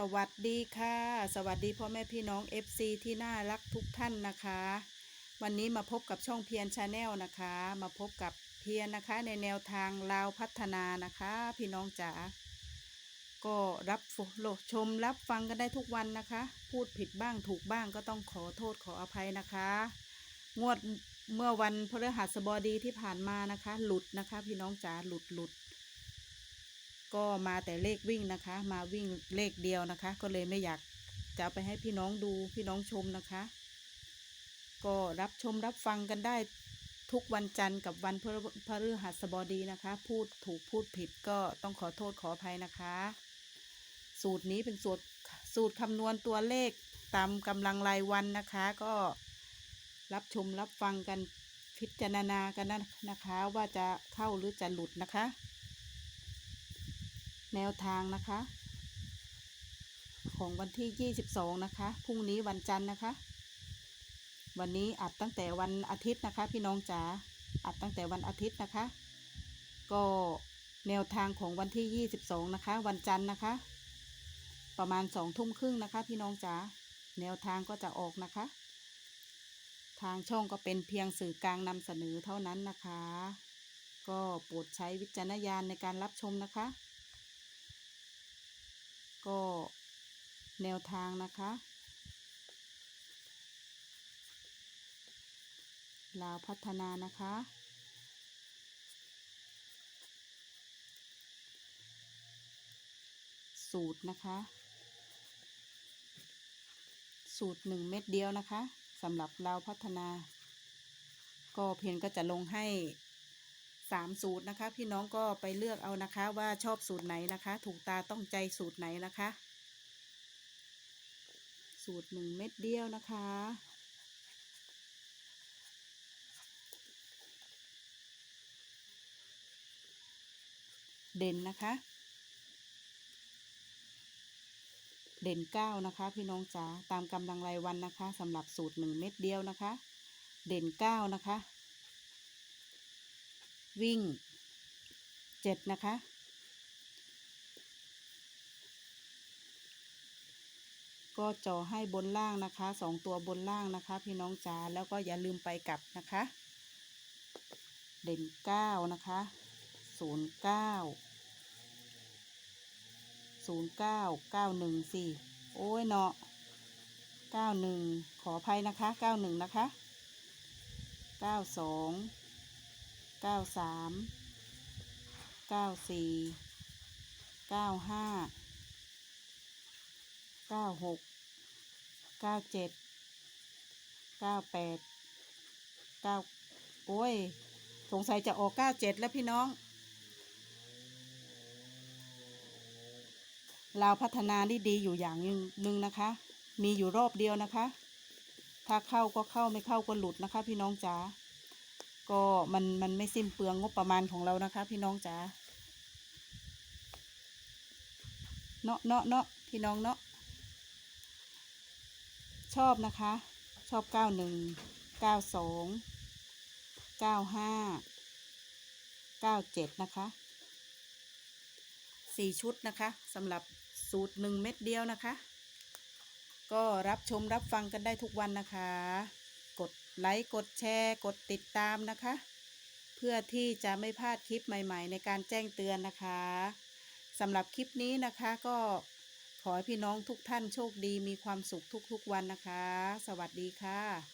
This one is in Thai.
สวัสดีค่ะ สวัสดีพ่อแม่พี่น้อง FC ที่น่ารักทุกท่านนะคะ วันนี้มาพบกับช่องเพียรชาแนลนะคะ มาพบกับเพียรนะคะ ในแนวทางลาวพัฒนานะคะ พี่น้องจ๋าก็รับชมรับฟังกันได้ทุกวันนะคะ พูดผิดบ้างถูกบ้างก็ต้องขอโทษขออภัยนะคะ งวดเมื่อวันพฤหัสบดีที่ผ่านมานะคะ หลุดนะคะ พี่น้องจ๋าหลุดหลุด ก็มาแต่เลขวิ่งนะคะ มาวิ่งเลขเดียวนะคะ ก็เลยไม่อยากจะเอาไปให้พี่น้องดูพี่น้องชมนะคะ ก็รับชมรับฟังกันได้ทุกวันจันทร์กับวันพฤพฤหัสบดีนะคะ พูดถูกพูดผิดก็ต้องขอโทษขออภัยนะคะ สูตรนี้เป็นสูตรสูตรคำนวณตัวเลขตามกำลังรายวันนะคะ ก็รับชมรับฟังกันพิจารณากันนะนะคะ ว่าจะเข้าหรือจะหลุดนะคะ แนวทางนะคะ ของวันที่ 22 นะคะ พรุ่งนี้วันจันทร์นะคะ วันนี้อัดตั้งแต่วันอาทิตย์นะคะ พี่น้องจ๋าอัดตั้งแต่วันอาทิตย์นะคะ ก็แนวทางของวันที่ 22 นะคะ วันจันทร์นะคะ ประมาณสองทุ่มครึ่งนะคะ พี่น้องจ๋าแนวทางก็จะออกนะคะ ทางช่องก็เป็นเพียงสื่อกลางนำเสนอเท่านั้นนะคะ ก็โปรดใช้วิจารณญาณในการรับชมนะคะ ก็แนวทางนะคะลาวพัฒนานะคะ สูตรนะคะ สูตรหนึ่งเม็ดเดียวนะคะสำหรับลาวพัฒนา ก็เพียงก็จะลงให้ สามสูตรนะคะ พี่น้องก็ไปเลือกเอานะคะว่าชอบสูตรไหนนะคะ ถูกตาต้องใจสูตรไหนนะคะ สูตรหนึ่งเม็ดเดียวนะคะเด่นนะคะ เด่นเก้านะคะ พี่น้องจ๋าตามกำลังรายวันนะคะสำหรับสูตรหนึ่งเม็ดเดียวนะคะ เด่นเก้านะคะ วิ่งเจ็ดนะคะ ก็จอให้บนล่างนะคะสองตัวบนล่างนะคะ พี่น้องจ๋าแล้วก็อย่าลืมไปกลับนะคะ เด่นเก้านะคะศูนย์เก้าศูนย์เก้าเก้าหนึ่งสี่โอ้ยเนาะเก้าหนึ่งขออภัยนะคะเก้าหนึ่งนะคะเก้าสอง เก้าสามเก้าสี่เก้าห้าเก้าหกเก้าเจ็ดเก้าแปดเก้าโอ้ย สงสัยจะออกเก้าเจ็ดแล้วพี่น้องลาพัฒนานี่ดีอยู่อย่างหนึ่งนะคะ มีอยู่รอบเดียวนะคะ ถ้าเข้าก็เข้าไม่เข้าก็หลุดนะคะ พี่น้องจ๋า ก็มันมันไม่สิ้นเปลืองงบประมาณของเรานะคะ พี่น้องจ๋าเนาะเนาะเนาะพี่น้องเนาะชอบนะคะ ชอบเก้าหนึ่งเก้าสองเก้าห้าเก้าเจ็ดนะคะสี่ชุดนะคะสำหรับสูตรหนึ่งเม็ดเดียวนะคะ ก็รับชมรับฟังกันได้ทุกวันนะคะ ไลค์กดแชร์กดติดตามนะคะ เพื่อที่จะไม่พลาดคลิปใหม่ ๆ ในการแจ้งเตือนนะคะสำหรับคลิปนี้นะคะก็ขอให้พี่น้องทุกท่านโชคดีมีความสุขทุกๆวันนะคะ สวัสดีค่ะ